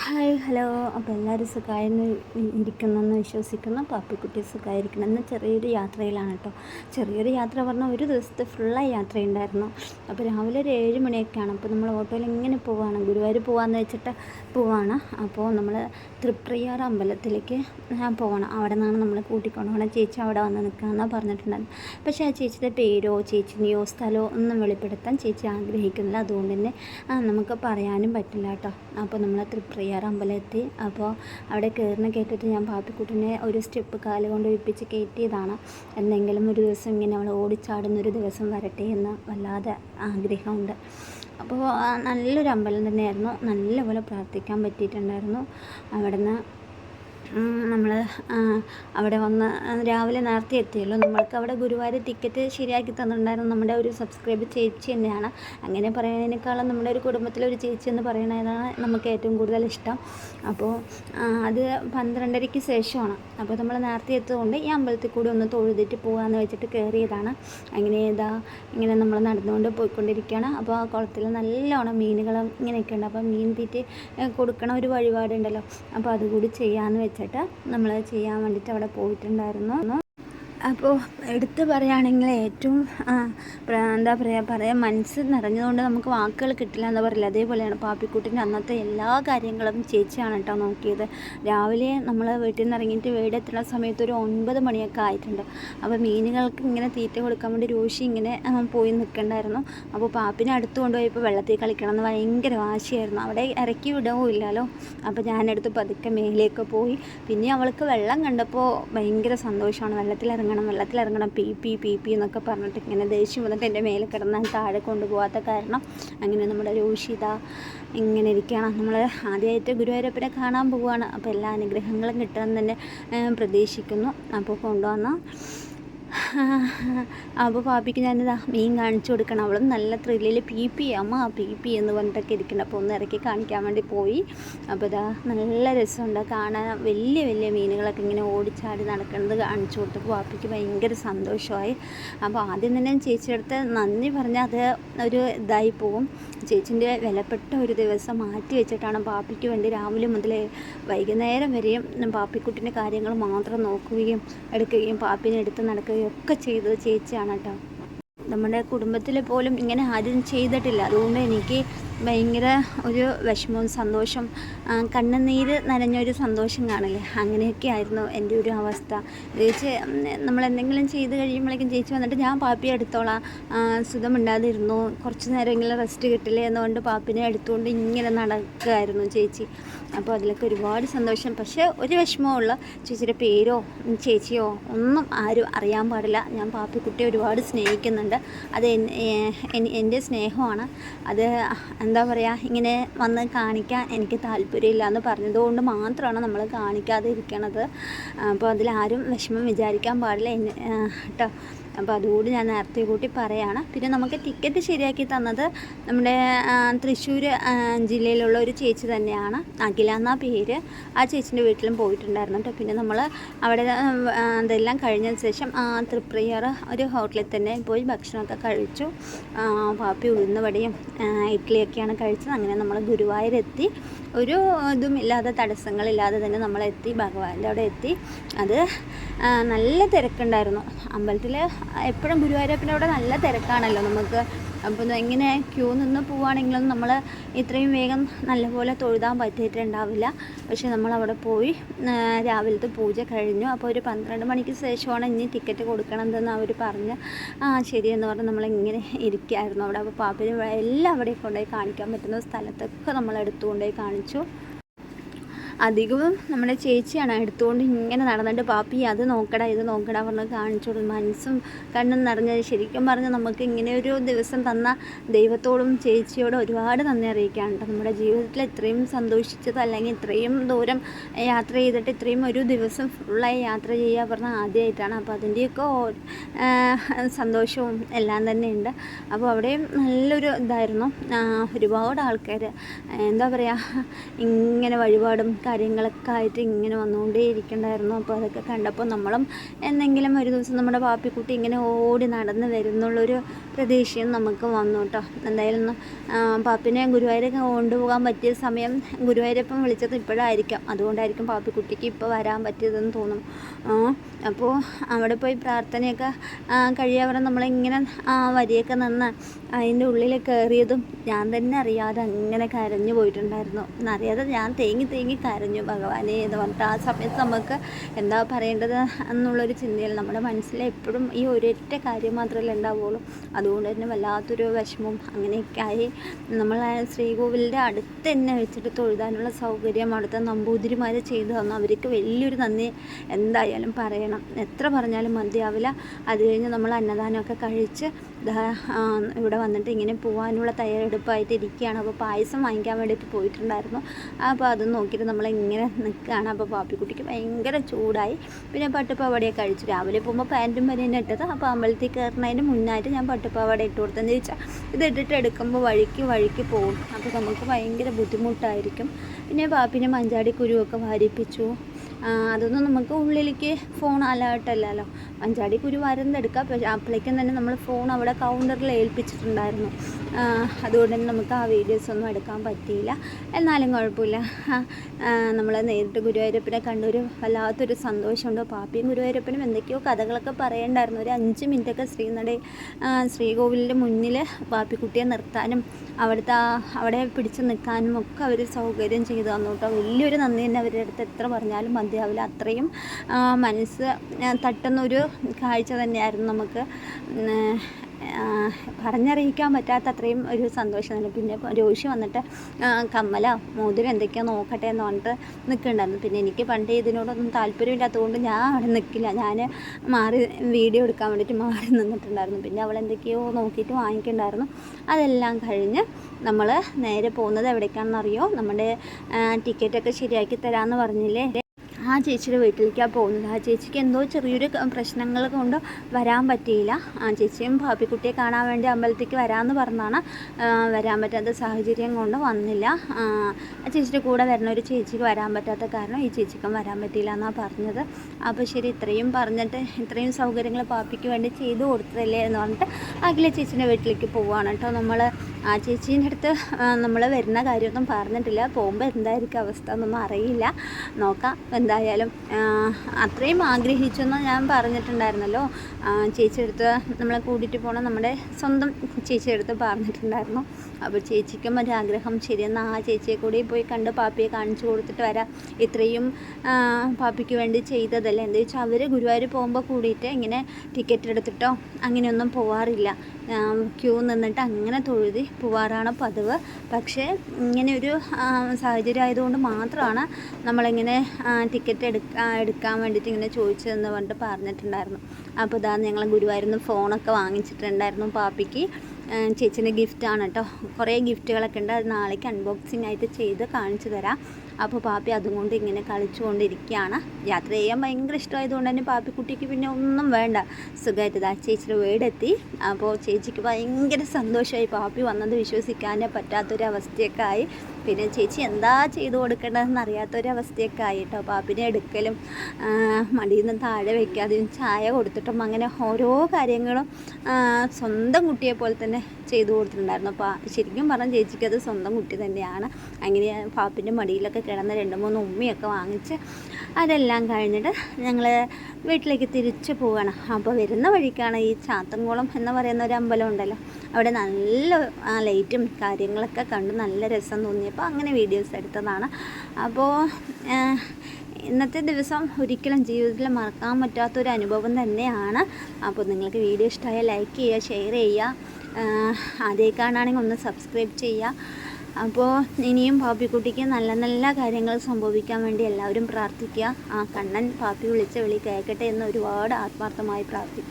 Hi hello. അപ്പോൾ എല്ലാവരും സുഖമായിരുന്നു ഇരിക്കുന്നെന്ന് വിശ്വസിക്കുന്നു. പാപ്പിക്കുട്ടി സുഖമായിരിക്കണം എന്ന ചെറിയൊരു യാത്രയിലാണ് കേട്ടോ ചെറിയൊരു യാത്ര പറഞ്ഞാൽ ഒരു ദിവസത്തെ ഫുള്ളായി യാത്രയുണ്ടായിരുന്നു. അപ്പോൾ രാവിലെ ഒരു ഏഴ് മണിയൊക്കെയാണ്. അപ്പോൾ നമ്മൾ ഓട്ടോയിൽ ഇങ്ങനെ പോവാണ്. ഗുരുവായൂർ പോകാമെന്ന് വെച്ചിട്ട് പോവാണ്. അപ്പോൾ നമ്മൾ തൃപ്രയാർ അമ്പലത്തിലേക്ക് പോകണം അവിടെ നിന്നാണ് നമ്മൾ കൂട്ടിക്കൊണ്ടുപോകണം ചേച്ചി അവിടെ വന്ന് നിൽക്കാമെന്നാണ് പറഞ്ഞിട്ടുണ്ടായിരുന്നു. പക്ഷേ ആ ചേച്ചിയുടെ പേരോ ചേച്ചിനെയോ സ്ഥലമോ ഒന്നും വെളിപ്പെടുത്താൻ ചേച്ചി ആഗ്രഹിക്കുന്നില്ല. അതുകൊണ്ട് തന്നെ നമുക്ക് പറയാനും പറ്റില്ല കേട്ടോ അപ്പോൾ നമ്മൾ തൃപ്രയാർ അമ്പലത്തിൽ. അപ്പോൾ അവിടെ കയറുന്ന കേട്ടിട്ട് ഞാൻ പാത്തുക്കുട്ടിനെ ഒരു സ്റ്റെപ്പ് കാൽ കൊണ്ട് ഒഴിപ്പിച്ച് കയറ്റിയതാണ്. എന്തെങ്കിലും ഒരു ദിവസം ഇങ്ങനെ അവൾ ഓടിച്ചാടുന്ന ഒരു ദിവസം വരട്ടെ എന്ന് വല്ലാതെ ആഗ്രഹമുണ്ട്. അപ്പോൾ നല്ലൊരു അമ്പലം തന്നെയായിരുന്നു. നല്ലപോലെ പ്രാർത്ഥിക്കാൻ പറ്റിയിട്ടുണ്ടായിരുന്നു. അവിടുന്ന് നമ്മൾ അവിടെ വന്ന് രാവിലെ നേരത്തെ എത്തിയല്ലോ. നമ്മൾക്ക് അവിടെ ഗുരുവായൂർ ടിക്കറ്റ് ശരിയാക്കി തന്നിട്ടുണ്ടായിരുന്നു. നമ്മുടെ ഒരു സബ്സ്ക്രൈബ് ചേച്ചി തന്നെയാണ്. അങ്ങനെ പറയുന്നതിനേക്കാളും നമ്മുടെ ഒരു കുടുംബത്തിലെ ഒരു ചേച്ചി എന്ന് പറയുന്നതാണ് നമുക്ക് ഏറ്റവും കൂടുതൽ ഇഷ്ടം. അപ്പോൾ അത് പന്ത്രണ്ടരയ്ക്ക് ശേഷമാണ്. അപ്പോൾ നമ്മൾ നേരത്തെ എത്തുകൊണ്ട് ഈ അമ്പലത്തിൽ കൂടി ഒന്ന് തൊഴുതിട്ട് പോകാമെന്ന് വെച്ചിട്ട് കയറിയതാണ്. അങ്ങനെ ഇതാ ഇങ്ങനെ നമ്മൾ നടന്നുകൊണ്ട് പോയിക്കൊണ്ടിരിക്കുകയാണ്. അപ്പോൾ ആ കുളത്തിൽ നല്ലോണം മീനുകളും ഇങ്ങനെയൊക്കെ ഉണ്ട്. അപ്പോൾ മീൻ തീറ്റി കൊടുക്കണ ഒരു വഴിപാടുണ്ടല്ലോ. അപ്പോൾ അതുകൂടി ചെയ്യാമെന്ന് വെച്ചാൽ വെച്ചിട്ട് നമ്മൾ ചെയ്യാൻ വേണ്ടിയിട്ട് അവിടെ പോയിട്ടുണ്ടായിരുന്നു. അപ്പോൾ എടുത്ത് പറയുകയാണെങ്കിൽ ഏറ്റവും എന്താ പറയുക പറയാൻ മനസ്സ് നിറഞ്ഞതുകൊണ്ട് നമുക്ക് വാക്കുകൾ കിട്ടില്ല എന്ന് പറയില്ല. അതേപോലെയാണ് പാപ്പിക്കുട്ടിന്റെ അന്നത്തെ എല്ലാ കാര്യങ്ങളും ചേച്ചിയാണ് കേട്ടോ നോക്കിയത്. രാവിലെ നമ്മൾ വീട്ടിൽ നിന്ന് ഇറങ്ങിയിട്ട് വീട് എത്തുന്ന സമയത്ത് ഒരു ഒൻപത് മണിയൊക്കെ ആയിട്ടുണ്ട്. അപ്പോൾ മീനുകൾക്ക് ഇങ്ങനെ തീറ്റ കൊടുക്കാൻ വേണ്ടി രോഷി ഇങ്ങനെ പോയി നിൽക്കണ്ടായിരുന്നു. അപ്പോൾ പാപ്പിനെ അടുത്ത് കൊണ്ടുപോയപ്പോൾ വെള്ളത്തിൽ കളിക്കണം എന്ന് ഭയങ്കര വാശിയായിരുന്നു. അവിടെ ഇറക്കി വിടവും ഇല്ലല്ലോ. അപ്പോൾ ഞാനെടുത്ത് പതുക്കെ മേലേക്ക് പോയി. പിന്നെ അവൾക്ക് വെള്ളം കണ്ടപ്പോൾ ഭയങ്കര സന്തോഷമാണ്. വെള്ളത്തിൽ വെള്ളത്തിൽ ഇറങ്ങണം പി പി പി പി എന്നൊക്കെ പറഞ്ഞിട്ട് ഇങ്ങനെ ദേഷ്യം വന്നിട്ട് എന്റെ മേലെ കിടന്നാൽ താഴെ കൊണ്ടുപോകാത്ത കാരണം അങ്ങനെ നമ്മുടെ രോഷിത ഇങ്ങനെ ഇരിക്കുകയാണ്. നമ്മൾ ആദ്യമായിട്ട് ഗുരുവായൂരപ്പനെ കാണാൻ പോവുകയാണ്. അപ്പോൾ എല്ലാ അനുഗ്രഹങ്ങളും കിട്ടുമെന്ന് തന്നെ പ്രതീക്ഷിക്കുന്നു. അപ്പോൾ കൊണ്ടുവന്ന അപ്പോൾ പാപ്പിക്ക് ഞാനിതാ മീൻ കാണിച്ചു കൊടുക്കണം. അവളും നല്ല ത്രില്ലിൽ പി പി അമ്മ പി പി എന്ന് പറഞ്ഞിട്ടൊക്കെ ഇരിക്കണം അപ്പോൾ ഒന്ന് ഇറക്കി കാണിക്കാൻ വേണ്ടി പോയി. അപ്പോൾ ഇതാ നല്ല രസമുണ്ട്. കാണാൻ വലിയ വലിയ മീനുകളൊക്കെ ഇങ്ങനെ ഓടിച്ചാടി നടക്കുന്നത് കാണിച്ചു കൊടുത്തപ്പോൾ പാപ്പിക്ക് ഭയങ്കര സന്തോഷമായി. അപ്പോൾ ആദ്യം തന്നെ ചേച്ചിയുടെ നന്ദി പറഞ്ഞാൽ അത് ഒരു ഇതായി പോകും ചേച്ചിന്റെ വിലപ്പെട്ട ഒരു ദിവസം മാറ്റി വെച്ചിട്ടാണ് പാപ്പിക്ക് വേണ്ടി രാവിലെ മുതൽ വൈകുന്നേരം വരെയും പാപ്പിക്കുട്ടിന്റെ കാര്യങ്ങൾ മാത്രം നോക്കുകയും എടുക്കുകയും പാപ്പിനെ എടുത്ത് നടക്കുകയും ഒക്കെ ചെയ്തത് ചേച്ചിയാണ് കേട്ടോ നമ്മുടെ കുടുംബത്തിൽ പോലും ഇങ്ങനെ ആരും ചെയ്തിട്ടില്ല. അതുകൊണ്ട് എനിക്ക് ഭയങ്കര ഒരു വിഷമവും സന്തോഷം. കണ്ണുനീര് നനഞ്ഞൊരു സന്തോഷം കാണില്ലേ? അങ്ങനെയൊക്കെ ആയിരുന്നു എന്റെ ഒരു അവസ്ഥ. ചേച്ചി നമ്മൾ എന്തെങ്കിലും ചെയ്ത് കഴിയുമ്പോഴേക്കും ചേച്ചി വന്നിട്ട് ഞാൻ പാപ്പിയെ എടുത്തോളാം. സുഖമുണ്ടാതിരുന്നു. കുറച്ച് നേരമെങ്കിലും റെസ്റ്റ് കിട്ടില്ലേ എന്നുകൊണ്ട് പാപ്പിനെ എടുത്തുകൊണ്ട് ഇങ്ങനെ നടക്കുമായിരുന്നു ചേച്ചി. അപ്പോൾ അതിലൊക്കെ ഒരുപാട് സന്തോഷം. പക്ഷേ ഒരു വിഷമമുള്ള ചേച്ചിയുടെ പേരോ ചേച്ചിയോ ഒന്നും ആരും അറിയാൻ പാടില്ല. ഞാൻ പാപ്പിക്കുട്ടിയെ ഒരുപാട് സ്നേഹിക്കുന്നുണ്ട്. അത് എന്റെ സ്നേഹമാണ്. അത് എന്താ പറയുക ഇങ്ങനെ വന്ന് കാണിക്കാൻ എനിക്ക് താല്പര്യമില്ല എന്ന് പറഞ്ഞതുകൊണ്ട് മാത്രമാണ് നമ്മൾ കാണിക്കാതെ ഇരിക്കണത് അപ്പോൾ അതിലാരും വിഷമം വിചാരിക്കാൻ പാടില്ല. കേട്ടോ അപ്പോൾ അതുകൂടി ഞാൻ നേരത്തെ കൂട്ടി പറയുകയാണ് പിന്നെ നമുക്ക് ടിക്കറ്റ് ശരിയാക്കി തന്നത് നമ്മുടെ തൃശ്ശൂർ ജില്ലയിലുള്ള ഒരു ചേച്ചി തന്നെയാണ്. അഖില എന്നാ പേര്. ആ ചേച്ചിന്റെ വീട്ടിലും പോയിട്ടുണ്ടായിരുന്നു കേട്ടോ. പിന്നെ നമ്മൾ അവിടെ അതെല്ലാം കഴിഞ്ഞതിന് ശേഷം തൃപ്രിയർ ഒരു ഹോട്ടലിൽ തന്നെ പോയി ഭക്ഷണമൊക്കെ കഴിച്ചു. പാപ്പി ഉഴുന്നുവടയും ഇഡ്ഡലിയൊക്കെയാണ് കഴിച്ചത്. അങ്ങനെ നമ്മൾ ഗുരുവായൂരെത്തി. ഒരു ഇതും ഇല്ലാതെ തടസ്സങ്ങളില്ലാതെ തന്നെ നമ്മളെത്തി ഭഗവാന്റെ അവിടെ എത്തി. അത് നല്ല തിരക്കുണ്ടായിരുന്നു. അമ്പലത്തിൽ എപ്പോഴും ഗുരുവായൂരപ്പന്റെ അവിടെ നല്ല തിരക്കാണല്ലോ നമുക്ക്. അപ്പോൾ എങ്ങനെ ക്യൂ നിന്ന് പോവുകയാണെങ്കിലും നമ്മൾ ഇത്രയും വേഗം നല്ലപോലെ തൊഴുതാൻ പറ്റിയിട്ടുണ്ടാവില്ല. പക്ഷേ നമ്മൾ അവിടെ പോയി രാവിലത്തെ പൂജ കഴിഞ്ഞു. അപ്പോൾ ഒരു പന്ത്രണ്ട് മണിക്ക് ശേഷമാണ് ഇനി ടിക്കറ്റ് കൊടുക്കണമെന്ന് അവർ പറഞ്ഞ് ആ ശരിയെന്ന് പറഞ്ഞ് നമ്മളിങ്ങനെ ഇരിക്കുകയായിരുന്നു അവിടെ. അപ്പോൾ പാപ്പിന് എല്ലാം അവിടെ കൊണ്ടുപോയി കാണിക്കാൻ പറ്റുന്ന സ്ഥലത്തൊക്കെ നമ്മൾ എടുത്തുകൊണ്ടുപോയി കാണിച്ചു. അധികവും നമ്മുടെ ചേച്ചിയാണ് എടുത്തുകൊണ്ട് ഇങ്ങനെ നടന്നിട്ട് പാപ്പി അത് നോക്കടാ ഇത് നോക്കടാ പറഞ്ഞ് കാണിച്ചു മനസ്സും കണ്ണും നിറഞ്ഞത് ശരിക്കും പറഞ്ഞ് നമുക്ക് ഇങ്ങനെ ഒരു ദിവസം തന്ന ദൈവത്തോടും ചേച്ചിയോടും ഒരുപാട് നന്ദി അറിയിക്കാനുണ്ട് നമ്മുടെ ജീവിതത്തിൽ ഇത്രയും സന്തോഷിച്ചത് അല്ലെങ്കിൽ ഇത്രയും ദൂരം യാത്ര ചെയ്തിട്ട് ഇത്രയും ഒരു ദിവസം ഫുള്ളായി യാത്ര ചെയ്യുക പറഞ്ഞാൽ ആദ്യമായിട്ടാണ്. അപ്പോൾ അതിന്റെയൊക്കെ സന്തോഷവും എല്ലാം തന്നെയുണ്ട്. അപ്പോൾ അവിടെയും നല്ലൊരു ഇതായിരുന്നു. ഒരുപാട് ആൾക്കാർ എന്താ പറയുക ഇങ്ങനെ വഴിപാടും കാര്യങ്ങളൊക്കെ ആയിട്ട് ഇങ്ങനെ വന്നുകൊണ്ടേ ഇരിക്കണ്ടായിരുന്നു അപ്പോൾ അതൊക്കെ കണ്ടപ്പോൾ നമ്മളും എന്തെങ്കിലും ഒരു ദിവസം നമ്മുടെ പാപ്പിക്കുട്ടി ഇങ്ങനെ ഓടി നടന്ന് വരുന്നുള്ളൊരു പ്രതീക്ഷയും നമുക്ക് വന്നു കേട്ടോ. എന്തായാലും പാപ്പിനെ ഗുരുവായൂരൊക്കെ കൊണ്ടുപോകാൻ പറ്റിയ സമയം ഗുരുവായൂരപ്പം വിളിച്ചത് ഇപ്പോഴായിരിക്കാം. അതുകൊണ്ടായിരിക്കും പാപ്പിക്കുട്ടിക്ക് ഇപ്പോൾ വരാൻ പറ്റിയതെന്ന് തോന്നും അപ്പോൾ അവിടെ പോയി പ്രാർത്ഥനയൊക്കെ കഴിയാവരെ നമ്മളിങ്ങനെ വരിയൊക്കെ നിന്ന് അതിന്റെ ഉള്ളിൽ കയറിയതും ഞാൻ തന്നെ അറിയാതെ അങ്ങനെ കരഞ്ഞു പോയിട്ടുണ്ടായിരുന്നു. എന്നറിയാതെ ഞാൻ തേങ്ങി തേങ്ങി കരഞ്ഞു. ഭഗവാനെ എന്ന് പറഞ്ഞിട്ട് ആ സമയത്ത് നമുക്ക് എന്താ പറയേണ്ടത് എന്നുള്ളൊരു ചിന്തയിൽ നമ്മുടെ മനസ്സിൽ എപ്പോഴും ഈ ഒരൊറ്റ കാര്യം മാത്രമല്ലേ ഉണ്ടാവുള്ളൂ. അതുകൊണ്ട് തന്നെ വല്ലാത്തൊരു വിഷമവും അങ്ങനെയൊക്കെ ആയി നമ്മൾ ശ്രീകോവിലിന്റെ അടുത്ത് തന്നെ വെച്ചിട്ട് തൊഴുതാനുള്ള സൗകര്യം അവിടുത്തെ നമ്പൂതിരിമാർ ചെയ്തു തന്നു. അവർക്ക് വലിയൊരു നന്ദി. എന്തായാലും പറയണം. എത്ര പറഞ്ഞാലും മതിയാവില്ല. അത് കഴിഞ്ഞ് നമ്മൾ അന്നദാനമൊക്കെ കഴിച്ച് ഇവിടെ വന്നിട്ട് ഇങ്ങനെ പോകാനുള്ള തയ്യാറെടുപ്പായിട്ട് ഇരിക്കുകയാണ്. അപ്പോൾ പായസം വാങ്ങിക്കാൻ വേണ്ടിയിട്ട് പോയിട്ടുണ്ടായിരുന്നു. അപ്പോൾ അത് നോക്കിയിട്ട് നമ്മളിങ്ങനെ നിൽക്കുകയാണ്. അപ്പോൾ പാപ്പിക്കുട്ടിക്ക് ഭയങ്കര ചൂടായി. പിന്നെ പട്ടുപാവാടയൊക്കെ കഴിച്ചു. രാവിലെ പോകുമ്പോൾ പാന്റും വരെയാണ് ഇട്ടത്. അപ്പോൾ അമ്പലത്തിൽ കയറുന്നതിന് മുന്നായിട്ട് ഞാൻ പട്ടുപാവാട ഇട്ട് കൊടുത്തെന്ന് ചോദിച്ചാൽ ഇത് ഇട്ടിട്ട് എടുക്കുമ്പോൾ വഴിക്ക് വഴിക്ക് പോകും. അപ്പോൾ നമുക്ക് ഭയങ്കര ബുദ്ധിമുട്ടായിരിക്കും. പിന്നെ പാപ്പിനെ മഞ്ചാടി കുരുവൊക്കെ വാരിപ്പിച്ചു. അതൊന്നും നമുക്ക് ഉള്ളിലേക്ക് ഫോൺ അലേർട്ടല്ലല്ലോ അഞ്ചാടിക്ക് കുരു വരുന്നെടുക്കാം പക്ഷേ അപ്പോഴേക്കും തന്നെ നമ്മൾ ഫോൺ അവിടെ കൗണ്ടറിൽ ഏൽപ്പിച്ചിട്ടുണ്ടായിരുന്നു. അതുകൊണ്ട് തന്നെ നമുക്ക് ആ വീഡിയോസ് ഒന്നും എടുക്കാൻ പറ്റിയില്ല. എന്നാലും കുഴപ്പമില്ല. നമ്മൾ നേരിട്ട് ഗുരുവായൂരപ്പനെ കണ്ടൊരു വല്ലാത്തൊരു സന്തോഷമുണ്ട്. പാപ്പിയും ഗുരുവായൂരപ്പനും എന്തൊക്കെയോ കഥകളൊക്കെ പറയണ്ടായിരുന്നു. ഒരു അഞ്ച് മിനിറ്റൊക്കെ ശ്രീനട ശ്രീകോവിലിന്റെ മുന്നിൽ പാപ്പിക്കുട്ടിയെ നിർത്താനും അവിടുത്തെ അവിടെ പിടിച്ച് നിൽക്കാനും ഒക്കെ അവർ സൗകര്യം ചെയ്തു തന്നു കേട്ടോ വലിയൊരു നന്ദി തന്നെ അവരുടെ അടുത്ത് എത്ര പറഞ്ഞാലും മതിയാവില്ല. അത്രയും മനസ്സ് തട്ടുന്നൊരു കാഴ്ച തന്നെയായിരുന്നു നമുക്ക് പറഞ്ഞറിയിക്കാൻ പറ്റാത്ത അത്രയും ഒരു സന്തോഷം. തന്നെ പിന്നെ രോഷി വന്നിട്ട് കമ്മല മോതിരം എന്തൊക്കെയോ നോക്കട്ടെ എന്ന് പറഞ്ഞിട്ട് നിൽക്കുന്നുണ്ടായിരുന്നു പിന്നെ എനിക്ക് പണ്ട് ഇതിനോടൊന്നും താല്പര്യമില്ലാത്തതുകൊണ്ട് ഞാൻ അവിടെ നിൽക്കില്ല ഞാൻ മാറി വീഡിയോ എടുക്കാൻ വേണ്ടിയിട്ട് മാറി നിന്നിട്ടുണ്ടായിരുന്നു. പിന്നെ അവൾ എന്തൊക്കെയോ നോക്കിയിട്ട് വാങ്ങിക്കണ്ടായിരുന്നു അതെല്ലാം കഴിഞ്ഞ് നമ്മൾ നേരെ പോകുന്നത് എവിടേക്കാണെന്നറിയോ? നമ്മുടെ ടിക്കറ്റൊക്കെ ശരിയാക്കി തരാമെന്ന് പറഞ്ഞില്ലേ? ആ ചേച്ചിയുടെ വീട്ടിലേക്കാണ് പോകുന്നത്. ആ ചേച്ചിക്ക് എന്തോ ചെറിയൊരു പ്രശ്നങ്ങൾ കൊണ്ട് വരാൻ പറ്റിയില്ല. ആ ചേച്ചിയും ഭാപ്പിക്കുട്ടിയെ കാണാൻ വേണ്ടി അമ്പലത്തേക്ക് വരാമെന്ന് പറഞ്ഞാണ് വരാൻ പറ്റാത്ത സാഹചര്യം കൊണ്ട് വന്നില്ല. ആ ചേച്ചിയുടെ കൂടെ വരുന്ന ഒരു ചേച്ചിക്ക് വരാൻ പറ്റാത്ത കാരണം ഈ ചേച്ചിക്കും വരാൻ പറ്റിയില്ല എന്നാണ് പറഞ്ഞത്. അപ്പോൾ ശരി ഇത്രയും പറഞ്ഞിട്ട് ഇത്രയും സൗകര്യങ്ങൾ പാപ്പിക്ക് വേണ്ടി ചെയ്തു കൊടുത്തതല്ലേ എന്ന് പറഞ്ഞിട്ട് അഖില ചേച്ചീന്റെ വീട്ടിലേക്ക് പോവുകയാണ് കേട്ടോ. നമ്മൾ ആ ചേച്ചീന്റെ അടുത്ത് നമ്മൾ വരുന്ന കാര്യമൊന്നും പറഞ്ഞിട്ടില്ല. പോകുമ്പോൾ എന്തായിരിക്കും അവസ്ഥ ഒന്നും അറിയില്ല. നോക്കാം എന്തായാലും അത്രയും ആഗ്രഹിച്ചെന്ന് ഞാൻ പറഞ്ഞിട്ടുണ്ടായിരുന്നല്ലോ. ചേച്ചിയെടുത്ത് നമ്മളെ കൂട്ടിയിട്ട് പോകണം നമ്മുടെ സ്വന്തം ചേച്ചിയെടുത്ത് പറഞ്ഞിട്ടുണ്ടായിരുന്നു. അപ്പോൾ ചേച്ചിക്കും ഒരാഗ്രഹം ശരിയെന്ന് ആ ചേച്ചിയെ കൂടി പോയി കണ്ട് പാപ്പിയെ കാണിച്ചു കൊടുത്തിട്ട് വരാം. ഇത്രയും പാപ്പിക്ക് വേണ്ടി ചെയ്തതല്ലേ? എന്താ വെച്ചാൽ അവർ ഗുരുവായൂർ പോകുമ്പോൾ കൂടിയിട്ട് ഇങ്ങനെ ടിക്കറ്റ് എടുത്തിട്ടോ അങ്ങനെയൊന്നും പോവാറില്ല. ക്യൂ നിന്നിട്ട് അങ്ങനെ തൊഴുതി പോവാറാണ് പതിവ്. പക്ഷേ ഇങ്ങനെ ഒരു സാഹചര്യം ആയതുകൊണ്ട് മാത്രമാണ് നമ്മളിങ്ങനെ ടിക്കറ്റ് എടുക്കാൻ എടുക്കാൻ വേണ്ടിയിട്ട് ഇങ്ങനെ ചോദിച്ചതെന്ന് പറഞ്ഞിട്ട് പറഞ്ഞിട്ടുണ്ടായിരുന്നു. അപ്പോൾ ഇതാ ഞങ്ങൾ ഗുരുവായൂരിൽ നിന്ന് ഫോണൊക്കെ വാങ്ങിച്ചിട്ടുണ്ടായിരുന്നു പാപ്പിക്ക്. ചേച്ചിന്റെ ഗിഫ്റ്റാണ് കേട്ടോ കുറേ ഗിഫ്റ്റുകളൊക്കെ ഉണ്ട്. അത് നാളേക്ക് അൺബോക്സിംഗ് ആയിട്ട് ചെയ്ത് കാണിച്ചു തരാം. അപ്പോൾ പാപ്പി അതും കൊണ്ട് ഇങ്ങനെ കളിച്ചുകൊണ്ടിരിക്കുകയാണ്. യാത്ര ചെയ്യാൻ ഭയങ്കര ഇഷ്ടമായതുകൊണ്ട് തന്നെ പാപ്പിക്കുട്ടിക്ക് പിന്നെ ഒന്നും വേണ്ട. സുഖമായിട്ട് ഇതാ ചേച്ചിയുടെ വീടെത്തി. അപ്പോൾ ചേച്ചിക്ക് ഭയങ്കര സന്തോഷമായി. പാപ്പി വന്നത് വിശ്വസിക്കാനേ പറ്റാത്തൊരവസ്ഥയൊക്കെ ആയി. പിന്നെ ചേച്ചി എന്താ ചെയ്തു കൊടുക്കേണ്ടതെന്ന് അറിയാത്തൊരവസ്ഥയൊക്കെ ആയിട്ടോ പാപ്പിനെ എടുക്കലും മടിയിൽ നിന്ന് താഴെ വയ്ക്കാതെയും ചായ കൊടുത്തിട്ടും അങ്ങനെ ഓരോ കാര്യങ്ങളും സ്വന്തം കുട്ടിയെ പോലെ തന്നെ ചെയ്തു കൊടുത്തിട്ടുണ്ടായിരുന്നു. അപ്പോൾ ശരിക്കും പറഞ്ഞ ചേച്ചിക്ക് അത് സ്വന്തം കുട്ടി തന്നെയാണ്. അങ്ങനെ പാപ്പിന്റെ മടിയിലൊക്കെ കിടന്ന രണ്ട് മൂന്ന് ഉമ്മയൊക്കെ വാങ്ങിച്ച് അതെല്ലാം കഴിഞ്ഞിട്ട് ഞങ്ങൾ വീട്ടിലേക്ക് തിരിച്ചു പോവുകയാണ് അപ്പോൾ വരുന്ന വഴിക്കാണ് ഈ ചാത്തൻകുളം എന്ന് പറയുന്ന ഒരു അമ്പലം ഉണ്ടല്ലോ. അവിടെ നല്ല ലൈറ്റും കാര്യങ്ങളൊക്കെ കണ്ട് നല്ല രസം തോന്നിയപ്പോൾ അങ്ങനെ വീഡിയോസ് എടുത്തതാണ്. അപ്പോൾ ഇന്നത്തെ ദിവസം ഒരിക്കലും ജീവിതത്തിൽ മറക്കാൻ പറ്റാത്തൊരു അനുഭവം തന്നെയാണ്. അപ്പോൾ നിങ്ങൾക്ക് വീഡിയോ ഇഷ്ടമായാൽ ലൈക്ക് ചെയ്യുക ഷെയർ ചെയ്യുക. ആദ്യമായിക്കാണെങ്കിൽ ഒന്ന് സബ്സ്ക്രൈബ് ചെയ്യുക. അപ്പോൾ ഇനിയും പാപ്പിക്കുട്ടിക്ക് നല്ല നല്ല കാര്യങ്ങൾ സംഭവിക്കാൻ വേണ്ടി എല്ലാവരും പ്രാർത്ഥിക്കുക. ആ കണ്ണൻ പാപ്പി വിളിച്ച വിളി കേൾക്കട്ടെ എന്ന് ഒരുപാട് ആത്മാർത്ഥമായി പ്രാർത്ഥിക്കുക